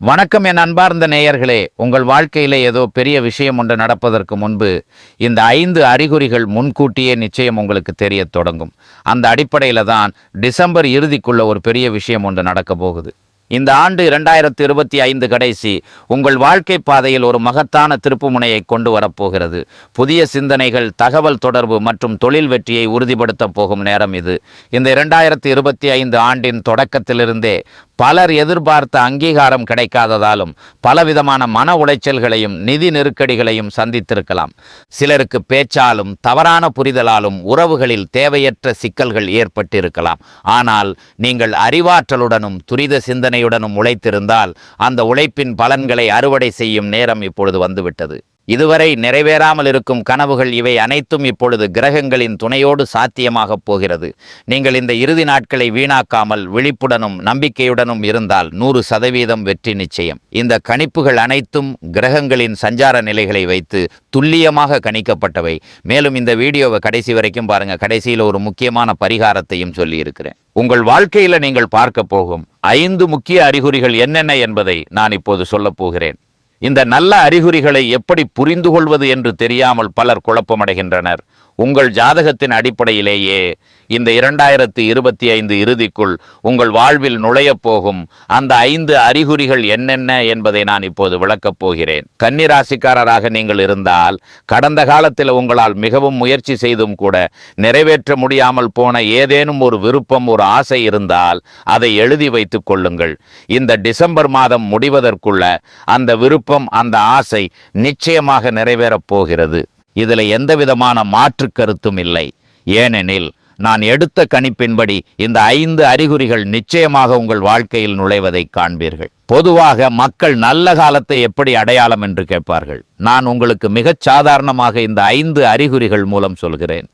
வணக்கம் என் அன்பார்ந்த நேயர்களே. உங்கள் வாழ்க்கையிலே ஏதோ பெரிய விஷயம் ஒன்று நடப்பதற்கு முன்பு இந்த ஐந்து அறிகுறிகள் முன்கூட்டியே நிச்சயம் உங்களுக்கு தெரியத் தொடங்கும். அந்த அடிப்படையில் தான் டிசம்பர் இறுதிக்குள்ள ஒரு பெரிய விஷயம் ஒன்று நடக்க போகுது. இந்த ஆண்டு இரண்டாயிரத்து இருபத்தி ஐந்து கடைசி உங்கள் வாழ்க்கை பாதையில் ஒரு மகத்தான திருப்புமுனையை கொண்டு வரப்போகிறது புதிய சிந்தனைகள் தகவல் தொடர்பு மற்றும் தொழில் வெற்றியை உறுதிப்படுத்த போகும் நேரம் இது. இந்த இரண்டாயிரத்து இருபத்தி ஐந்து ஆண்டின் தொடக்கத்திலிருந்தே பலர் எதிர்பார்த்த அங்கீகாரம் கிடைக்காததாலும் பலவிதமான மன உளைச்சல்களையும் நிதி நெருக்கடிகளையும் சந்தித்திருக்கலாம். சிலருக்கு பேச்சாலும் தவறான புரிதலாலும் உறவுகளில் தேவையற்ற சிக்கல்கள் ஏற்பட்டிருக்கலாம். ஆனால் நீங்கள் அறிவாற்றலுடனும் துரித சிந்தனையுடனும் உழைத்திருந்தால் அந்த உழைப்பின் பலன்களை அறுவடை செய்யும் நேரம் இப்பொழுது வந்துவிட்டது. இதுவரை நிறைவேறாமல் இருக்கும் கனவுகள் இவை அனைத்தும் இப்பொழுது கிரகங்களின் துணையோடு சாத்தியமாகப் போகிறது. நீங்கள் இந்த இறுதி நாட்களை வீணாக்காமல் விழிப்புடனும் நம்பிக்கையுடனும் இருந்தால் நூறு சதவீதம் வெற்றி நிச்சயம். இந்த கணிப்புகள் அனைத்தும் கிரகங்களின் சஞ்சார நிலைகளை வைத்து துல்லியமாக கணிக்கப்பட்டவை. மேலும் இந்த வீடியோவை கடைசி வரைக்கும் பாருங்க. கடைசியில் ஒரு முக்கியமான பரிகாரத்தையும் சொல்லியிருக்கிறேன். உங்கள் வாழ்க்கையில் நீங்கள் பார்க்க போகும் ஐந்து முக்கிய அறிகுறிகள் என்னென்ன என்பதை நான் இப்போது சொல்லப் போகிறேன். இந்த நல்ல அறிகுறிகளை எப்படி புரிந்து கொள்வது என்று தெரியாமல் பலர் குழப்பமடைகின்றனர். உங்கள் ஜாதகத்தின் அடிப்படையிலேயே இந்த இரண்டாயிரத்தி இருபத்தி ஐந்து இறுதிக்குள் உங்கள் வாழ்வில் நுழையப் போகும் அந்த ஐந்து அறிகுறிகள் என்னென்ன என்பதை நான் இப்போது விளக்கப் போகிறேன். கன்னிராசிக்காரராக நீங்கள் இருந்தால் கடந்த காலத்தில் உங்களால் மிகவும் முயற்சி செய்தும் கூட நிறைவேற்ற முடியாமல் போன ஏதேனும் ஒரு விருப்பம் ஒரு ஆசை இருந்தால் அதை எழுதி வைத்துக் கொள்ளுங்கள். இந்த டிசம்பர் மாதம் முடிவதற்குள்ள அந்த விருப்பம் அந்த ஆசை நிச்சயமாக நிறைவேறப் போகிறது. இதில் எந்தவிதமான மாற்று கருத்தும் இல்லை. ஏனெனில் நான் எடுத்த கணிப்பின்படி இந்த ஐந்து அறிகுறிகள் நிச்சயமாக உங்கள் வாழ்க்கையில் நுழைவதை காண்பீர்கள். பொதுவாக மக்கள் நல்ல காலத்தை எப்படி அடையாளம் என்று கேட்பார்கள். நான் உங்களுக்கு மிகச் சாதாரணமாக இந்த ஐந்து அறிகுறிகள் மூலம் சொல்கிறேன்.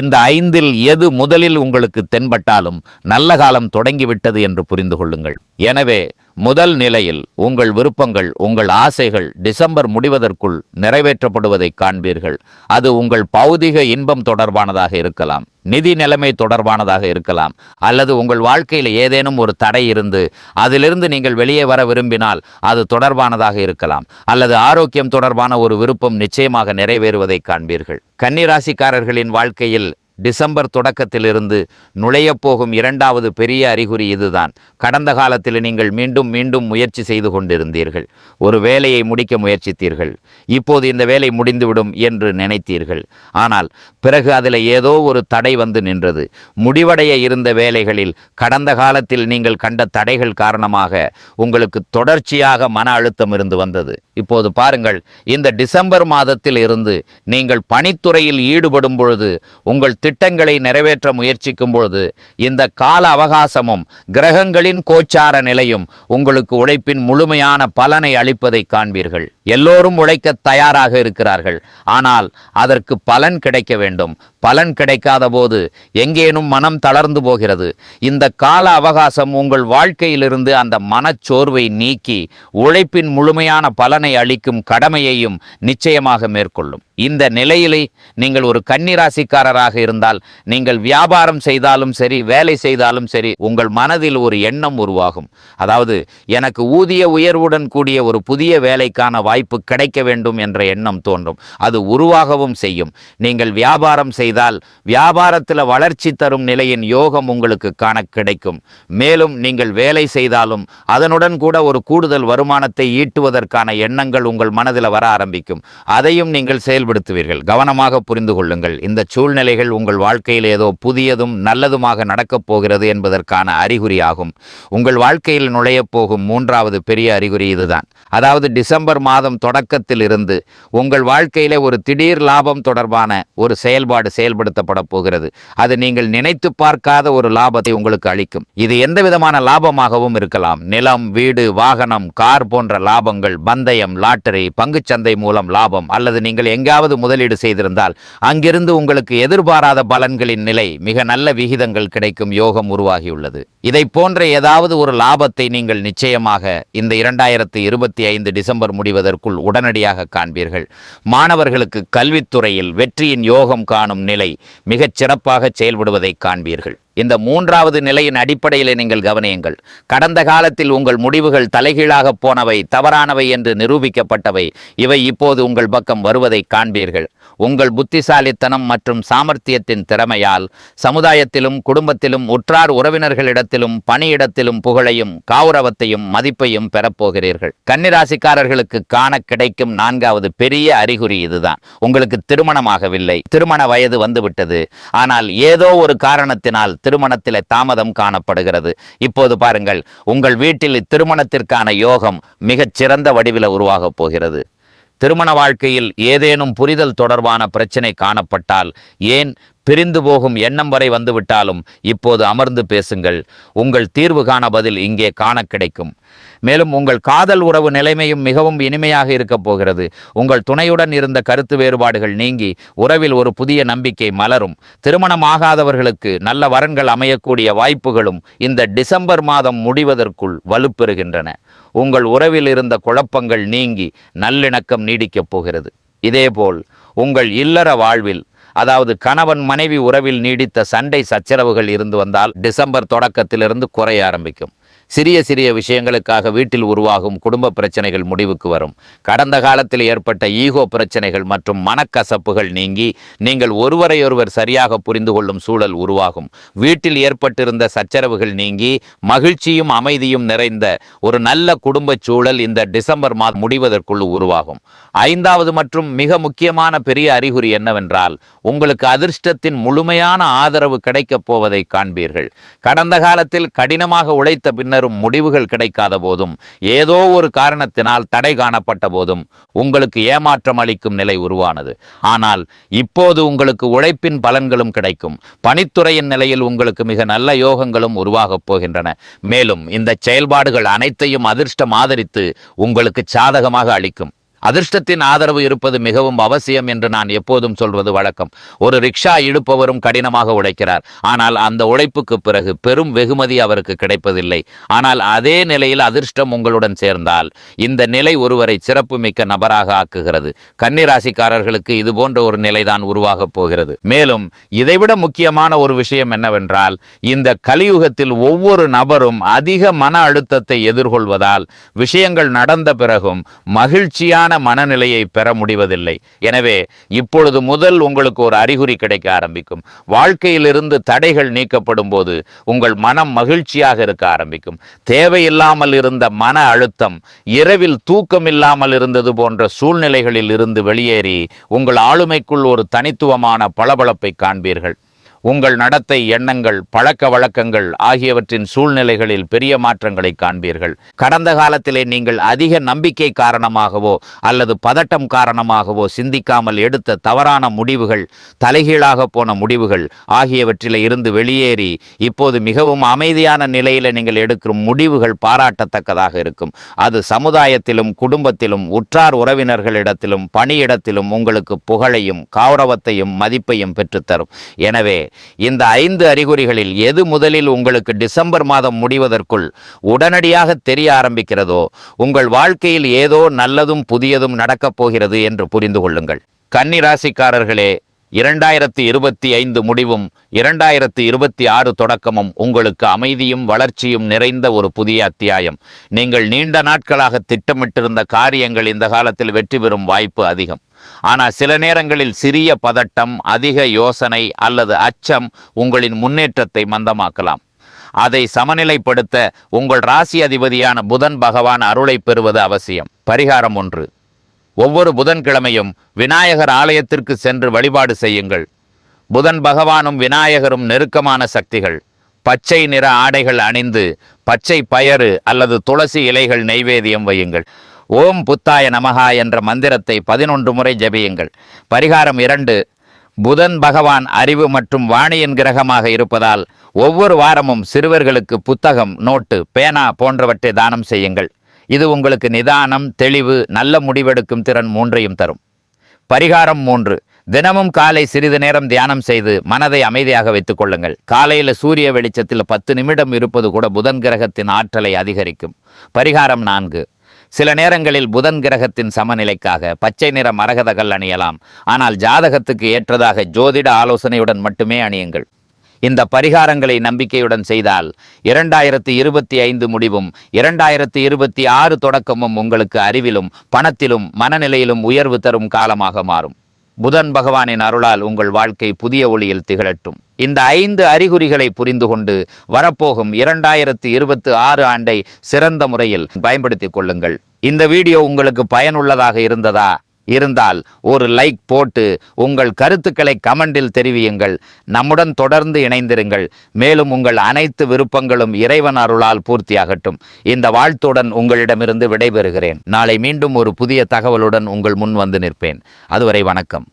இந்த ஐந்தில் எது முதலில் உங்களுக்கு தென்பட்டாலும் நல்ல காலம் தொடங்கிவிட்டது என்று புரிந்து கொள்ளுங்கள். எனவே முதல் நிலையில் உங்கள் விருப்பங்கள் உங்கள் ஆசைகள் டிசம்பர் முடிவதற்குள் நிறைவேற்றப்படுவதை காண்பீர்கள். அது உங்கள் பௌதிக இன்பம் தொடர்பானதாக இருக்கலாம் நிதி நிலைமை தொடர்பானதாக இருக்கலாம் அல்லது உங்கள் வாழ்க்கையில் ஏதேனும் ஒரு தடை இருந்து அதிலிருந்து நீங்கள் வெளியே வர விரும்பினால் அது தொடர்பானதாக இருக்கலாம். அல்லது ஆரோக்கியம் தொடர்பான ஒரு விருப்பம் நிச்சயமாக நிறைவேறுவதை காண்பீர்கள். கன்னிராசிக்காரர்களின் வாழ்க்கையில் டிசம்பர் தொடக்கத்திலிருந்து நுழையப் போகும் இரண்டாவது பெரிய அறிகுறி இதுதான். கடந்த காலத்தில் நீங்கள் மீண்டும் மீண்டும் முயற்சி செய்து கொண்டிருந்தீர்கள். ஒரு வேலையை முடிக்க முயற்சித்தீர்கள். இப்போது இந்த வேலை முடிந்துவிடும் என்று நினைத்தீர்கள். ஆனால் பிறகு அதில் ஏதோ ஒரு தடை வந்து நின்றது. முடிவடைய இருந்த வேலைகளில் கடந்த காலத்தில் நீங்கள் கண்ட தடைகள் காரணமாக உங்களுக்கு தொடர்ச்சியாக மன அழுத்தம் இருந்து வந்தது. இப்போது பாருங்கள் இந்த டிசம்பர் மாதத்தில் இருந்து நீங்கள் பணித்துறையில் ஈடுபடும் பொழுது உங்கள் திட்டங்களை நிறைவேற்ற முயற்சிக்கும் பொழுது இந்த கால அவகாசமும் கிரகங்களின் கோச்சார நிலையும் உங்களுக்கு உழைப்பின் முழுமையான பலனை அளிப்பதை காண்பீர்கள். எல்லோரும் உழைக்க தயாராக இருக்கிறார்கள். ஆனால் அதற்கு பலன் கிடைக்க வேண்டும். பலன் கிடைக்காத போது எங்கேனும் மனம் தளர்ந்து போகிறது. இந்த கால அவகாசம் உங்கள் வாழ்க்கையிலிருந்து அந்த மனச்சோர்வை நீக்கி உழைப்பின் முழுமையான பலனை அளிக்கும் கடமையையும் நிச்சயமாக மேற்கொள்ளும். இந்த நிலையிலே நீங்கள் ஒரு கன்னிராசிக்காரராக இருந்தால் நீங்கள் வியாபாரம் செய்தாலும் சரி வேலை செய்தாலும் சரி உங்கள் மனதில் ஒரு எண்ணம் உருவாகும். அதாவது எனக்கு ஊதிய உயர்வுடன் கூடிய ஒரு புதிய வேலைக்கான வாய்ப்பு வாய்ப்பு கிடைக்க வேண்டும் என்ற எண்ணம் தோன்றும். அது உருவாகவும் செய்யும். நீங்கள் வியாபாரம் செய்தால் வியாபாரத்தில் வளர்ச்சி தரும் நிலையின் யோகம் உங்களுக்கு காண கிடைக்கும். மேலும் நீங்கள் வேலை செய்தாலும் அதனுடன் கூட ஒரு கூடுதல் வருமானத்தை ஈட்டுவதற்கான எண்ணங்கள் உங்கள் மனதில் வர ஆரம்பிக்கும். அதையும் நீங்கள் செயல்படுத்துவீர்கள். கவனமாக புரிந்து கொள்ளுங்கள். இந்த சூழ்நிலைகள் உங்கள் வாழ்க்கையில் ஏதோ புதியதும் நல்லதுமாக நடக்கப் போகிறது என்பதற்கான அறிகுறியாகும். உங்கள் வாழ்க்கையில் நுழையப் போகும் மூன்றாவது பெரிய அறிகுறி இதுதான். அதாவது டிசம்பர் மாதம் தொடக்கத்தில் இருந்து உங்கள் வாழ்க்கையில ஒரு திடீர் லாபம் தொடர்பான ஒரு செயல்பாடு செயல்படுத்தப்பட போகிறது. அது நீங்கள் நினைத்து பார்க்காத ஒரு லாபத்தை உங்களுக்கு அளிக்கும். இது எந்த விதமான லாபமாகவும் இருக்கலாம். நிலம் வீடு வாகனம் கார் போன்ற லாபங்கள் பந்தயம் லாட்டரி பங்குச்சந்தை மூலம் லாபம். அல்லது நீங்கள் எங்காவது முதலீடு செய்திருந்தால் அங்கிருந்து உங்களுக்கு எதிர்பாராத பலன்களின் நிலை மிக நல்ல விகிதங்கள் கிடைக்கும் யோகம் உருவாகியுள்ளது. இதை போன்ற ஏதாவது ஒரு லாபத்தை நீங்கள் நிச்சயமாக இந்த இரண்டாயிரத்தி இருபத்தி ஐந்து டிசம்பர் முடிவதற்கு என்பதற்குள் உடனடியாக காண்பீர்கள். மாணவர்களுக்கு கல்வித்துறையில் வெற்றியின் யோகம் காணும் நிலை மிகச் சிறப்பாக செயல்படுவதை காண்பீர்கள். இந்த மூன்றாவது நிலையின் அடிப்படையில் நீங்கள் கவனியுங்கள். கடந்த காலத்தில் உங்கள் முடிவுகள் தலைகீழாக போனவை தவறானவை என்று நிரூபிக்கப்பட்டவை. இவை இப்போது உங்கள் பக்கம் வருவதை காண்பீர்கள். உங்கள் புத்திசாலித்தனம் மற்றும் சாமர்த்தியத்தின் திறமையால் சமுதாயத்திலும் குடும்பத்திலும் உற்றார் உறவினர்களிடத்திலும் பணியிடத்திலும் புகழையும் கௌரவத்தையும் மதிப்பையும் பெறப்போகிறீர்கள் கன்னிராசிக்காரர்களுக்கு காண கிடைக்கும் நான்காவது பெரிய அறிகுறி இதுதான். உங்களுக்கு திருமணமாகவில்லை. திருமண வயது வந்துவிட்டது. ஆனால் ஏதோ ஒரு காரணத்தினால் திருமணத்திலே தாமதம் காணப்படுகிறது. இப்போது பாருங்கள் உங்கள் வீட்டில் திருமணத்திற்கான யோகம் மிகச் சிறந்த வடிவில் உருவாகப் போகிறது. திருமண வாழ்க்கையில் ஏதேனும் புரிதல் தொடர்பான பிரச்சனை காணப்பட்டால் ஏன் பிரிந்து போகும் எண்ணம் வரை வந்துவிட்டாலும் இப்போது அமர்ந்து பேசுங்கள். உங்கள் தீர்வு காண பதில் இங்கே காண கிடைக்கும். மேலும் உங்கள் காதல் உறவு நிலைமையும் மிகவும் இனிமையாக இருக்கப் போகிறது. உங்கள் துணையுடன் இருந்த கருத்து வேறுபாடுகள் நீங்கி உறவில் ஒரு புதிய நம்பிக்கை மலரும். திருமணமாகாதவர்களுக்கு நல்ல வரன்கள் அமையக்கூடிய வாய்ப்புகளும் இந்த டிசம்பர் மாதம் முடிவதற்குள் வலுப்பெறுகின்றன. உங்கள் உறவில் இருந்த குழப்பங்கள் நீங்கி நல்லிணக்கம் நீடிக்கப் போகிறது. இதேபோல் உங்கள் இல்லற வாழ்வில் அதாவது கணவன் மனைவி உறவில் நீடித்த சண்டை சச்சரவுகள் இருந்து வந்தால் டிசம்பர் தொடக்கத்திலிருந்து குறைய ஆரம்பிக்கும். சிறிய சிறிய விஷயங்களுக்காக வீட்டில் உருவாகும் குடும்ப பிரச்சனைகள் முடிவுக்கு வரும். கடந்த காலத்தில் ஏற்பட்ட ஈகோ பிரச்சனைகள் மற்றும் மனக்கசப்புகள் நீங்கி நீங்கள் ஒருவரையொருவர் சரியாக புரிந்து கொள்ளும் சூழல் உருவாகும். வீட்டில் ஏற்பட்டிருந்த சச்சரவுகள் நீங்கி மகிழ்ச்சியும் அமைதியும் நிறைந்த ஒரு நல்ல குடும்ப சூழல் இந்த டிசம்பர் மாதம் முடிவதற்குள் உருவாகும். ஐந்தாவது மற்றும் மிக முக்கியமான பெரிய அறிகுறி என்னவென்றால் உங்களுக்கு அதிர்ஷ்டத்தின் முழுமையான ஆதரவு கிடைக்கப் போவதை காண்பீர்கள். கடந்த காலத்தில் கடினமாக உழைத்த பின்னரும் முடிவுகள் கிடைக்காத போதும் ஏதோ ஒரு காரணத்தினால் தடை காணப்பட்ட போதும் உங்களுக்கு ஏமாற்றம் அளிக்கும் நிலை உருவானது. ஆனால் இப்போது உங்களுக்கு உழைப்பின் பலன்களும் கிடைக்கும். பணித்துறையின் நிலையில் உங்களுக்கு மிக நல்ல யோகங்களும் உருவாகப் போகின்றன. மேலும் இந்த செயல்பாடுகள் அனைத்தையும் அதிர்ஷ்டம் ஆதரித்து உங்களுக்கு சாதகமாக அளிக்கும். அதிர்ஷ்டத்தின் ஆதரவு இருப்பது மிகவும் அவசியம் என்று நான் எப்போதும் சொல்வது வழக்கம். ஒரு ரிக்ஷா இழுப்பவரும் கடினமாக உழைக்கிறார். ஆனால் அந்த உழைப்புக்கு பிறகு பெரும் வெகுமதி அவருக்கு கிடைப்பதில்லை. ஆனால் அதே நிலையில் அதிர்ஷ்டம் உங்களுடன் சேர்ந்தால் இந்த நிலை ஒருவரை சிறப்புமிக்க நபராக ஆக்குகிறது. கன்னிராசிக்காரர்களுக்கு இது போன்ற ஒரு நிலைதான் உருவாகப் போகிறது. மேலும் இதைவிட முக்கியமான ஒரு விஷயம் என்னவென்றால் இந்த கலியுகத்தில் ஒவ்வொரு நபரும் அதிக மன அழுத்தத்தை எதிர்கொள்வதால் விஷயங்கள் நடந்த பிறகும் மகிழ்ச்சியான மனநிலையை பெற முடிவதில்லை. எனவே இப்பொழுது முதல் உங்களுக்கு ஒரு அறிகுறி கிடைக்க ஆரம்பிக்கும். வாழ்க்கையிலிருந்து தடைகள் நீக்கப்படும் போது உங்கள் மனம் மகிழ்ச்சியாக இருக்க ஆரம்பிக்கும். தேவையில்லாமல் இருந்த மன அழுத்தம் இரவில் தூக்கம் இல்லாமல் இருந்தது போன்ற சூழ்நிலைகளில் இருந்து வெளியேறி உங்கள் ஆளுமைக்குள் ஒரு தனித்துவமான பளபளப்பை காண்பீர்கள். உங்கள் நடத்தை எண்ணங்கள் பழக்க வழக்கங்கள் ஆகியவற்றின் சூழ்நிலைகளில் பெரிய மாற்றங்களை காண்பீர்கள். கடந்த காலத்திலே நீங்கள் அதிக நம்பிக்கை காரணமாகவோ அல்லது பதட்டம் காரணமாகவோ சிந்திக்காமல் எடுத்த தவறான முடிவுகள் தலைகீழாக போன முடிவுகள் ஆகியவற்றில் இருந்து வெளியேறி இப்போது மிகவும் அமைதியான நிலையில் நீங்கள் எடுக்கும் முடிவுகள் பாராட்டத்தக்கதாக இருக்கும். அது சமுதாயத்திலும் குடும்பத்திலும் உற்றார் உறவினர்களிடத்திலும் பணியிடத்திலும் உங்களுக்கு புகழையும் கௌரவத்தையும் மதிப்பையும் பெற்றுத்தரும். எனவே இந்த ஐந்து அறிகுறிகளில் எது முதலில் உங்களுக்கு டிசம்பர் மாதம் முடிவதற்குள் உடனடியாக தெரிய ஆரம்பிக்கிறதோ உங்கள் வாழ்க்கையில் ஏதோ நல்லதும் புதியதும் நடக்கப் போகிறது என்று புரிந்து கொள்ளுங்கள். கன்னி ராசிக்காரர்களே இரண்டாயிரத்தி இருபத்தி ஐந்து முடிவும் இரண்டாயிரத்தி இருபத்தி ஆறு தொடக்கமும் உங்களுக்கு அமைதியும் வளர்ச்சியும் நிறைந்த ஒரு புதிய அத்தியாயம். நீங்கள் நீண்ட நாட்களாக திட்டமிட்டிருந்த காரியங்கள் இந்த காலத்தில் வெற்றி பெறும் வாய்ப்பு அதிகம். ஆனால் சில நேரங்களில் சிறிய பதட்டம் அதிக யோசனை அல்லது அச்சம் உங்களின் முன்னேற்றத்தை மந்தமாக்கலாம். அதை சமநிலைப்படுத்த உங்கள் ராசி அதிபதியான புதன் பகவான் அருளை பெறுவது அவசியம். பரிகாரம் ஒன்று. ஒவ்வொரு புதன்கிழமையும் விநாயகர் ஆலயத்திற்கு சென்று வழிபாடு செய்யுங்கள். புதன் பகவானும் விநாயகரும் நெருக்கமான சக்திகள். பச்சை நிற ஆடைகள் அணிந்து பச்சை பயறு அல்லது துளசி இலைகள் நெய்வேதியம் வையுங்கள். ஓம் புத்தாய நமகா என்ற மந்திரத்தை பதினொன்று முறை ஜெபியுங்கள். பரிகாரம் இரண்டு புதன் பகவான் அறிவு மற்றும் வாணியின் கிரகமாக இருப்பதால் ஒவ்வொரு வாரமும் சிறுவர்களுக்கு புத்தகம் நோட்டு பேனா போன்றவற்றை தானம் செய்யுங்கள். இது உங்களுக்கு நிதானம் தெளிவு நல்ல முடிவெடுக்கும் திறன் மூன்றையும் தரும். பரிகாரம் மூன்று. தினமும் காலை சிறிது நேரம் தியானம் செய்து மனதை அமைதியாக வைத்துக் கொள்ளுங்கள். காலையில் சூரிய வெளிச்சத்தில் பத்து நிமிடம் இருப்பது கூட புதன் கிரகத்தின் ஆற்றலை அதிகரிக்கும். பரிகாரம் நான்கு. சில நேரங்களில் புதன் கிரகத்தின் சமநிலைக்காக பச்சை நிற மரகதகள் அணியலாம். ஆனால் ஜாதகத்துக்கு ஏற்றதாக ஜோதிட ஆலோசனையுடன் மட்டுமே அணியுங்கள். இந்த பரிகாரங்களை நம்பிக்கையுடன் செய்தால் இரண்டாயிரத்தி இருபத்தி ஐந்து முடிவும் இரண்டாயிரத்தி இருபத்தி ஆறு தொடக்கமும் உங்களுக்கு அறிவிலும் பணத்திலும் மனநிலையிலும் உயர்வு தரும் காலமாக மாறும். புதன் பகவானின் அருளால் உங்கள் வாழ்க்கை புதிய ஒளியில் திகழட்டும். இந்த ஐந்து அறிகுறிகளை புரிந்து கொண்டு வரப்போகும் இரண்டாயிரத்தி இருபத்தி ஆறு ஆண்டை சிறந்த முறையில் பயன்படுத்திக் கொள்ளுங்கள். இந்த வீடியோ உங்களுக்கு பயனுள்ளதாக இருந்ததா? இருந்தால் ஒரு லைக் போட்டு உங்கள் கருத்துக்களை கமெண்டில் தெரிவியுங்கள். நம்முடன் தொடர்ந்து இணைந்திருங்கள். மேலும் உங்கள் அனைத்து விருப்பங்களும் இறைவன் அருளால் பூர்த்தியாகட்டும். இந்த வாழ்த்துடன் உங்களிடமிருந்து விடைபெறுகிறேன். நாளை மீண்டும் ஒரு புதிய தகவலுடன் உங்கள் முன் வந்து நிற்பேன். அதுவரை வணக்கம்.